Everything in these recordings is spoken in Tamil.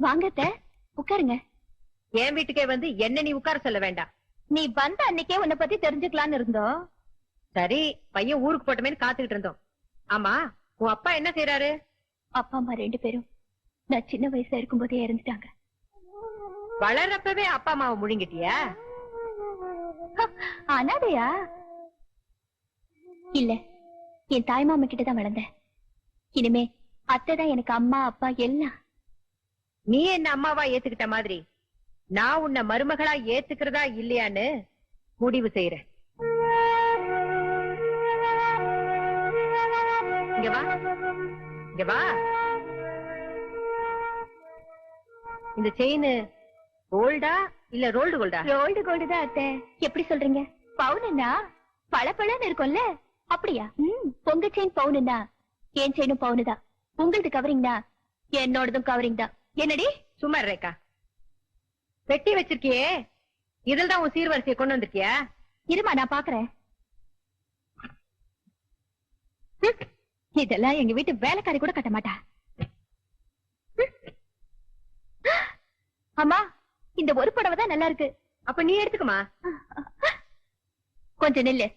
வாங்க அத்தை உட்காருங்க. என் வீட்டுக்கே வந்து என்ன நீ உட்கார சொல்ல வேண்டாம். நீ வந்த அன்னைக்கே உன்னை பத்தி தெரிஞ்சுக்கலாம்னு இருந்தோம். சரி பையன் ஊருக்கு போட்டமேன்னு காத்துக்கிட்டு இருந்தோம். ஆமா உன் அப்பா என்ன செய்யறாரு அப்பா அம்மா ரெண்டு பேரும் நான் சின்ன வயசுல இருக்கும்போதே இறந்துட்டாங்க. வளர்றப்பவே அப்பா அம்மாவை முழுங்கிட்டியா? அனாதையா? இல்ல என் தாய் மாமா கிட்ட தான் வளர்ந்தேன். இனிமே அத்தை தான் எனக்கு அம்மா அப்பா எல்லாம். நீ என்ன அம்மாவா ஏத்துக்கிட்ட மாதிரி? நான் உன்னை மருமகளா ஏத்துக்கிறதா இல்லையான்னு முடிவு செய்யறேன் இங்க வா. இங்க வா. இந்த செயின் கோல்டா இல்ல ரோல்டு கோல்டா? ரோல்டு கோல்டு தான் அத்தை. எப்படி சொல்றீங்க? பவுனுன்னா பளபளன்னு இருக்கும்ல. அப்படியா? ம் உங்க செயின் பவுனுன்னா என் செயினும் பவுனு தான் உங்களது கவரிங்னா என்னோடதும் கவரிங் தான் என்னடி? சும்மா ரேக்கா வெட்டி வச்சிருக்கியே. இதில் தான் உன் சீர்வரிசையை கொண்டு வந்திருக்கியா? இருமா நான் பாக்குறேன். இதெல்லாம் எங்க வீட்டு வேலைக்காரி கூட கட்ட மாட்டா. ஹம். அம்மா இந்த ஒரு புடவை தான் நல்லா இருக்கு. அப்ப நீ எடுத்துக்கமா கொஞ்சம் நில்லு.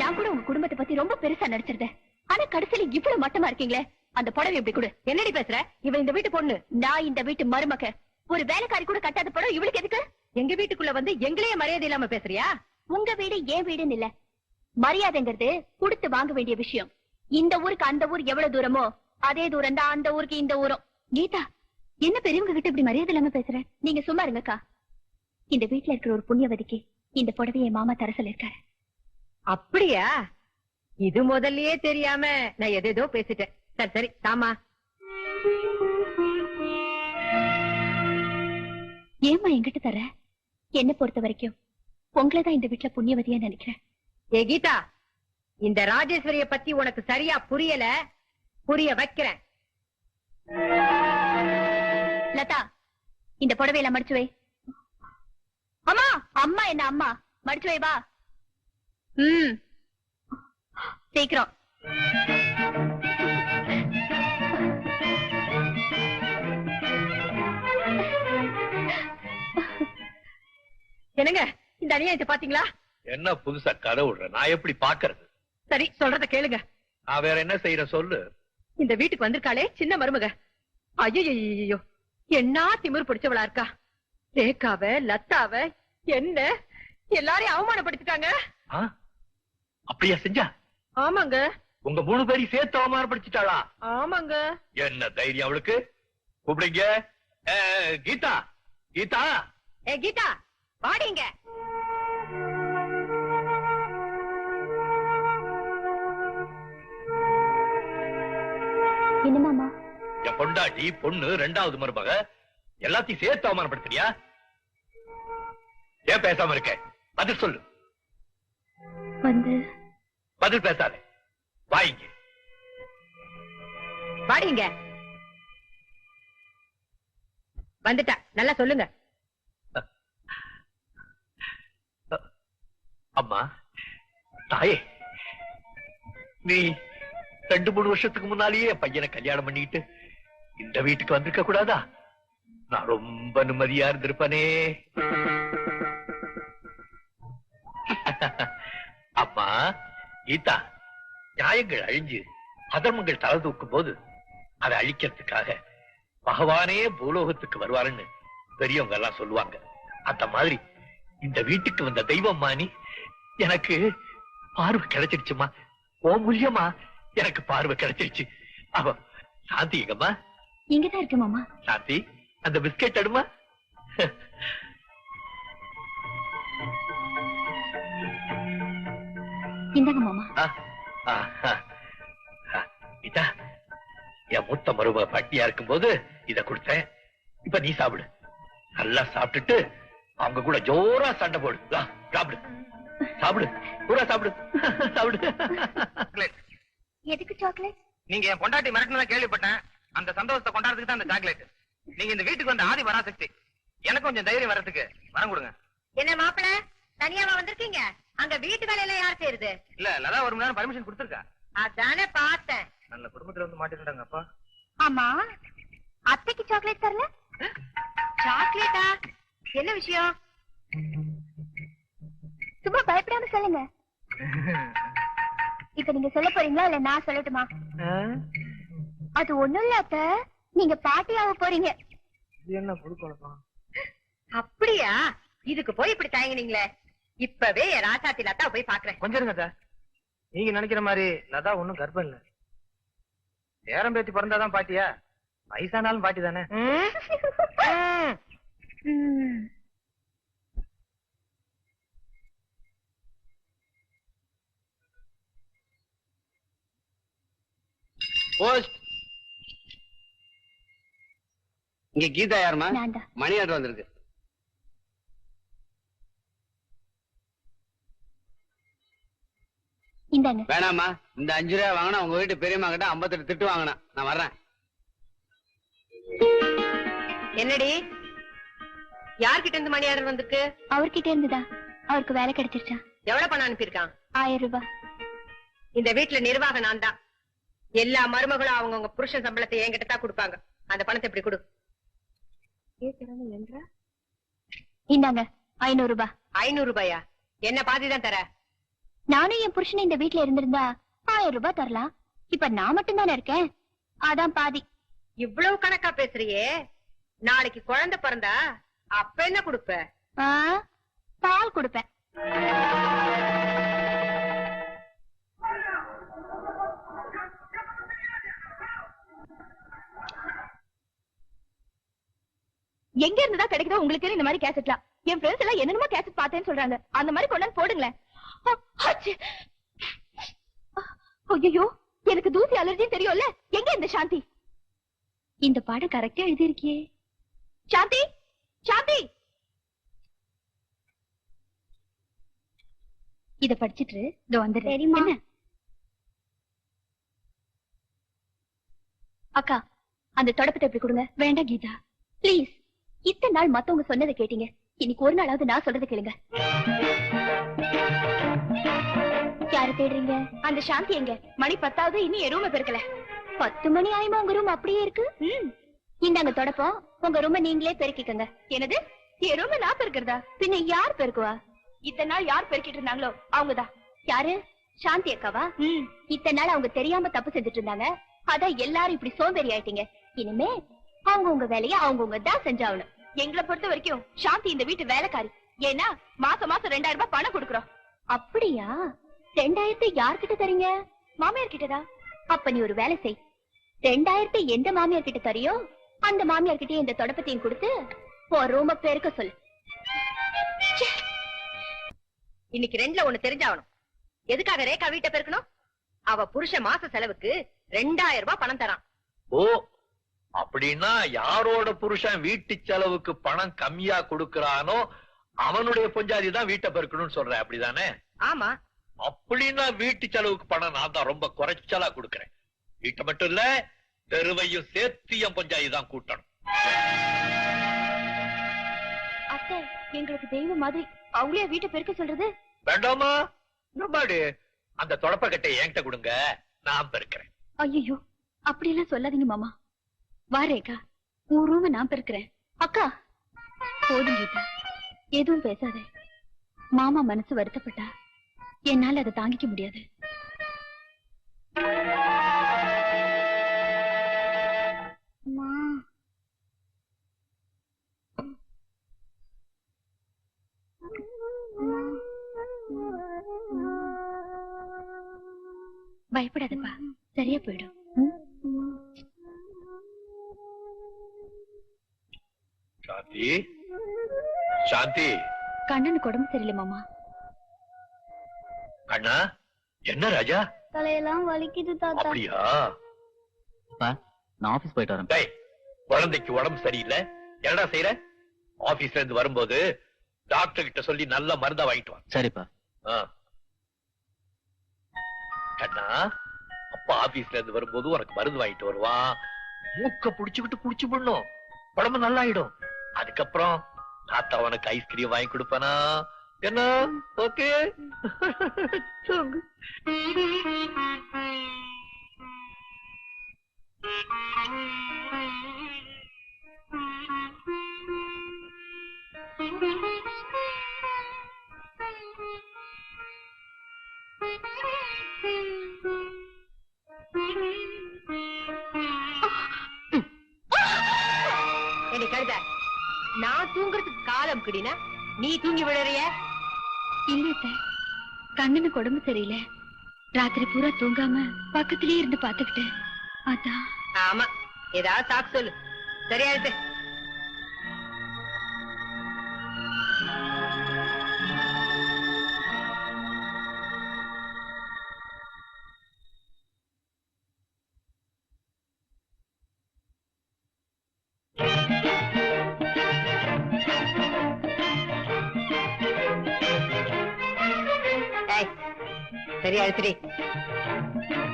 நான் கூட உங்க குடும்பத்தை பத்தி ரொம்ப பெருசா நடிச்சிருந்தேன். ஆனா கடைசியில இவ்வளவு மட்டமா இருக்கீங்களே. அந்த புடவை எப்படி கொடு. என்னடி பேசுற? இவன் இந்த வீட்டு பொண்ணு. நான் இந்த வீட்டு மருமக. ஒரு வேலைக்காரி கூட கட்டாத படம் இவளுக்கு எதுக்கு? எங்க வீட்டுக்குள்ள வந்து எங்களையே மரியாதை இல்லாம பேசுறியா? உங்க வீடு ஏன் வீடுன்னு இல்ல. மரியாதைங்கிறது கொடுத்து வாங்க வேண்டிய விஷயம். இந்த ஊருக்கு அந்த ஊர் எவ்வளவு தூரமோ அதே தூரம் தான் அந்த ஊருக்கு இந்த ஊரும். கீதா என்ன பெரியவங்க கிட்ட இப்படி மரியாதை இல்லாம பேசுற? நீங்க சும்மா இருங்கக்கா. இந்த வீட்டுல இருக்கிற ஒரு புண்ணியவதிக்கு இந்த புடவை என் மாமா தர சொல்லிருக்காரு அப்படியா? இது முதல்லயே தெரியாம நான் எதேதோ பேசிட்டேன். சரி சரி தாமா ஏமா என்கிட்ட தர? என்ன பொறுத்த வரைக்கும் உங்களை தான் இந்த வீட்ல புண்ணியவதியா நினைக்கிறேன். ஏ கீதா இந்த ராஜேஸ்வரிய பத்தி உனக்கு சரியா புரியல? புரிய வைக்கிறேன். லதா இந்த புடவையில மடிச்சு வை. அம்மா அம்மா என்ன அம்மா? மடிச்சு வை வா. ம். சீக்கிரம். என்னங்க இந்த அநியாயத்தை பாத்தீங்களா என்ன புதுசா கதை விடுற? நான் எப்படி பாக்குறது சரி சொல்றத கேளுங்க. நான் வேற என்ன செய்யறேன் சொல்லு. இந்த வீட்டுக்கு வந்திருக்காளே சின்ன மருமக. ஐயோ என்ன திமிர் பிடிச்சவளா இருக்கா? ரேகாவ லத்தாவ என்ன? எல்லாரையும் அவமானப்படுத்திட்டாங்க. ஆ? அப்படியா செஞ்சா? ஆமாங்க. உங்க மூணு பேரையும் சேர்த்து அவமானப்படுத்திட்டாளா? ஆமாங்க. என்ன தைரியம் அவளுக்கு? கூப்பிடுங்க. கீதா கீதா. ஏ கீதா. வாடிங்க. என்ன மாமா? என் பொண்டாட்டி பொண்ணு ரெண்டாவது மருமக எல்லாத்தையும் சேர்த்து அவமானப்படுத்துறியா? ஏன் பேசாம இருக்க? பதில் சொல்லு. வந்து. பதில் பேசாத. வாய்ங்க. வாடிங்க. வந்துட்டா. நல்லா சொல்லுங்க. அம்மா தாயே நீ ரெண்டு மூணு வருஷத்துக்கு முன்னாலேயே பையனை கல்யாணம் பண்ணிட்டு இந்த வீட்டுக்கு வந்திருக்க கூடாதா? நான் ரொம்ப நிம்மதியா இருந்திருப்பனே. அம்மா கீதா நியாயங்கள் அழிஞ்சு அதர்மங்கள் தலை தூக்கும் போது அதை அழிக்கிறதுக்காக பகவானே பூலோகத்துக்கு வருவாருன்னு பெரியவங்க எல்லாம் சொல்லுவாங்க. அந்த மாதிரி இந்த வீட்டுக்கு வந்த தெய்வம் மாணி எனக்கு பார்வை கிடைச்சிருச்சுமா ஓ மூலியமா எனக்கு பார்வை கிடைச்சிருச்சு அவ சாந்தி எங்கம்மா? இங்கதான் இருக்கு மாமா. சாந்தி அந்த பிஸ்கெட் அடுமா இந்தாங்க மாமா. இதா என் மூத்த மருமக பட்டியா இருக்கும்போது இத கொடுத்தேன். இப்ப நீ சாப்பிடு. நல்லா சாப்பிட்டுட்டு அவங்க கூட ஜோரா சண்டை போடு. சாப்பிடு. சாப்பிடு. பூரா சாப்பிடு. சாப்பிடு. எதுக்கு சாக்லேட் நீங்க என் பொண்டாட்டி மிரட்டினதா கேள்விப்பட்டேன். அந்த சந்தோஷத்தை கொண்டாடுறதுக்கு தான் அந்த சாக்லேட் நீங்க இந்த வீட்டுக்கு வந்த ஆதி பராசக்தி எனக்கு கொஞ்சம் தைரியம் வர்றதுக்கு. வரம் கொடுங்க. என்ன மாப்பிள? தனியாவா வந்திருக்கீங்க? அங்க வீட்டு வேலையில யார் செய்யுது இல்ல லதா ஒரு மணி நேரம் பர்மிஷன் கொடுத்துருக்கா? அதானே பார்த்தேன். நல்ல குடும்பத்துல வந்து மாட்டிருந்தாங்க அப்பா. ஆமா. அத்தைக்கு சாக்லேட் தரல? சாக்லேட்டா என்ன விஷயம்? சும்மா பயப்படாம சொல்லுங்க. இப்ப நீங்க சொல்ல போறீங்களா இல்ல நான் சொல்லட்டுமா? அது ஒண்ணும் இல்ல அத்த. நீங்க பாட்டியாக போறீங்க. என்ன அப்படியா? இதுக்கு போய் இப்படி தயங்குனீங்களே. இப்பவே ராசாத்தி லதா போய் பாக்குறேன். கொஞ்சம் இருங்க சார் நீங்க நினைக்கிற மாதிரி லதா ஒண்ணும் கர்ப்பம் இல்ல. பேரம் பேத்தி பிறந்தாதான் பாட்டியா? வயசானாலும் பாட்டி தானே ம்? ம். ம். போஸ்ட் இங்க கீதா யாருமா மணி ஆர்டர் வந்திருக்கு. வேணாமா இந்த அஞ்சு ரூபா வாங்கினா உங்க வீட்டு பெரியம்மா கிட்ட ஐம்பத்தெட்டு திட்டு வாங்கினா. நான் வர்றேன். என்னடி? யார்கிட்ட இருந்து மணி ஆர்டர் வந்திருக்கு? அவர்கிட்ட இருந்துதா? அவருக்கு வேலை கிடைச்சிருச்சா? எவ்வளவு பணம் அனுப்பியிருக்கான்? ஆயிரம் ரூபாய். இந்த வீட்டுல நிர்வாகம் நான் தான் எல்லா மருமகளும் அவங்கவங்க புருஷன் சம்பளத்தை என்கிட்ட தான் கொடுப்பாங்க. அந்த பணத்தை இப்படி கொடு. இந்தாங்க ஐநூறு ரூபாய் ஐநூறு ரூபாயா? என்ன பாதி தான் தர? நானும் என் புருஷன் இந்த வீட்ல இருந்திருந்தா ஆயிரம் ரூபாய் தரலாம். இப்ப நான் மட்டும் தானே இருக்கேன்? அதான் பாதி. இவ்வளவு கணக்கா பேசுறியே? நாளைக்கு குழந்தை பிறந்தா அப்ப என்ன கொடுப்ப? பால் கொடுப்பேன். எங்க இருந்துதா கிடைக்குதோ உங்களுக்கு இந்த மாதிரி கேசட்லாம் என் ஃப்ரெண்ட்ஸ் எல்லாம் என்னென்னமோ கேசட் பார்த்தேன்னு சொல்றாங்க. அந்த மாதிரி கொண்டாந்து போடுங்களேன். ஐயோ எனக்கு தூசி அலர்ஜின்னு தெரியும்ல. எங்க இந்த சாந்தி? இந்த பாடம் கரெக்டா எழுதியிருக்கியே. சாந்தி? சாந்தி? இத படிச்சிட்டு இதோ வந்துடுறேன். என்ன? அக்கா அந்த தொடப்பத்தை எப்படி கொடுங்க? வேண்டாம் கீதா. ப்ளீஸ் இத்தனை நாள் மத்தவங்க சொன்னதை கேட்டீங்க. இன்னைக்கு ஒரு நாளாவது நான் சொல்றதை கேளுங்க. யாரு தேடுறீங்க? அந்த சாந்தி எங்க? மணி பத்தாவது இன்னும் என் ரூம பெருக்கல பத்து மணி ஆயுமா உங்க ரூம் அப்படியே இருக்கு. இந்தாங்க தொடப்போம். உங்க ரூம நீங்களே பெருக்கிக்கங்க. என்னது? என் ரூம நான் பெருக்கிறதா? பின்ன யார் பெருக்குவா? இத்தனை நாள் யார் பெருக்கிட்டு இருந்தாங்களோ அவங்கதான். யாரு? சாந்தி அக்காவா. இத்தனை நாள் அவங்க தெரியாம தப்பு செஞ்சுட்டு இருந்தாங்க. அதான் எல்லாரும் இப்படி சோம்பேறி ஆயிட்டீங்க. இனிமே அவங்க உங்க வேலைய அவங்க உங்க தான் செஞ்சாகணும். எங்களை பொறுத்த வரைக்கும் சாந்தி இந்த வீட்டு வேலைக்காரி. ஏன்னா மாசம் மாசம் ரெண்டாயிரம் ரூபாய் பணம் கொடுக்குறோம். அப்படியா? ரெண்டாயிரத்தை யார்கிட்ட தரீங்க? மாமியார் கிட்டதா அப்ப நீ ஒரு வேலை செய். ரெண்டாயிரத்தை எந்த மாமியார் கிட்ட தரியோ அந்த மாமியார் கிட்டே இந்த தொடப்பத்தையும் கொடுத்து உன் ரூம பெருக்க சொல்லு. இன்னைக்கு ரெண்டுல ஒண்ணு தெரிஞ்சாகணும். எதுக்காக ரேகா வீட்டை பெருக்கணும்? அவ புருஷ மாச செலவுக்கு ரெண்டாயிரம் ரூபாய் பணம் தரான். ஓ அப்படின்னா யாரோட புருஷன் வீட்டு செலவுக்கு பணம் கம்மியா கொடுக்கறானோ அவனுடைய பொஞ்சாதி தான் வீட்டை பெருக்கணும்னு சொல்ற அப்படிதானே? ஆமா. அப்படின்னா வீட்டு செலவுக்கு பணம் நான் தான் ரொம்ப குறைச்சலா கொடுக்கறேன். வீட்டை மட்டும் இல்ல தெருவையும் சேர்த்து என் பொஞ்சாதி தான் கூட்டணும். அத்தை எங்களுக்கு தெய்வம் மாதிரி அவங்களே வீட்டை பெருக்க சொல்றது? வேண்டாமா? நம்மாடு அந்த தொடப்பக்கட்டை என்கிட்ட கொடுங்க நான் பெருக்கிறேன். ஐயோ அப்படி எல்லாம் சொல்லாதீங்க மாமா. வா ரேகா. உன் ரூம நான் பெருக்கிறேன். அக்கா. போதும் கீதா. எதுவும் பேசாத. மாமா மனசு வருத்தப்பட்டா. என்னால அதை தாங்கிக்க முடியாது. பயப்படாதப்பா. சரியா போயிடும். சாந்தி. சாந்தி. கண்ணனுக்கு உடம்பு சரியில்லை மாமா. அண்ணா என்ன ராஜா? தலையெல்லாம் வலிக்குது அப்படியா? நான் ஆபீஸ் போயிட்டு வரேன். டேய் குழந்தைக்கு உடம்பு சரியில்லை. என்னடா செய்யற ஆபீஸ்ல இருந்து வரும்போது டாக்டர் கிட்ட சொல்லி நல்ல மருந்தா வாங்கிட்டு வா. சரிப்பா. ஆ. கண்ணா அப்பா ஆபீஸ்ல இருந்து வரும்போது உனக்கு மருந்து வாங்கிட்டு வருவான். மூக்க புடிச்சுக்கிட்டு புடிச்சு பண்ணும் உடம்பு நல்லாயிடும். அதுக்கப்புறம் தாத்தா உனக்கு ஐஸ்கிரீம் வாங்கி கொடுப்பானா? என்ன? ஓகே தூங்குறதுக்கு காலம் கிடினா? நீ தூங்கி விழறிய? இல்ல அத்தை. கண்ணனுக்கு உடம்பு சரியில்லை. ராத்திரி பூரா தூங்காம பக்கத்திலேயே இருந்து பாத்துக்கிட்டேன் அதான். ஆமா. ஏதாவது சாக்கு சொல்லு. சரியா சரியா அழுத்திரி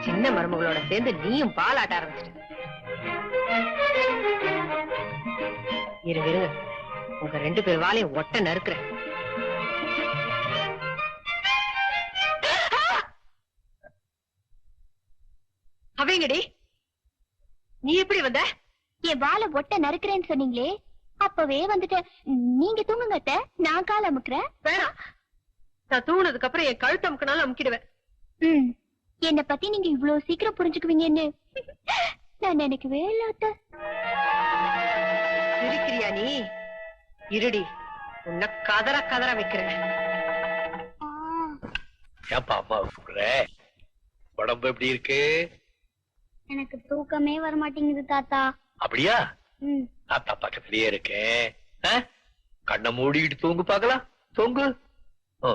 சின்ன மருமகளோட சேர்ந்து நீயும் பால் ஆட்ட ஆரம்பிச்சிட்ட. இருங்க இருங்க உங்க ரெண்டு பேர் வாலையும் ஒட்ட நறுக்குறேன். அவங்கடி நீ எப்படி வந்த? என் வாழை ஒட்ட நறுக்கிறேன்னு சொன்னீங்களே. அப்பவே வந்துட்டேன் நீங்க தூங்குங்க அத்தை. நான் கால் அமுக்குறேன். வேணாம். நான் தூங்குனதுக்கு அப்புறம் என் கழுத்து அமுக்கினாலும் அமுக்கிடுவேன். என்ன பத்தி நீங்க இவ்வளவு சீக்கிரம் புரிஞ்சுக்குவீங்கன்னு நான் நினைக்கவே இல்ல அத்தை. இருக்கிறியா நீ? இருடி உன்னை கதற கதற வைக்கிறேன். ஏப்பா அம்மா உடம்பு எப்படி இருக்கு? எனக்கு தூக்கமே வர மாட்டேங்குது தாத்தா. அப்படியா? ம். தாத்தா பக்கத்திலேயே இருக்கேன்? கண்ணை மூடிக்கிட்டு தூங்கு பார்க்கலாம். தூங்கு. ஓ.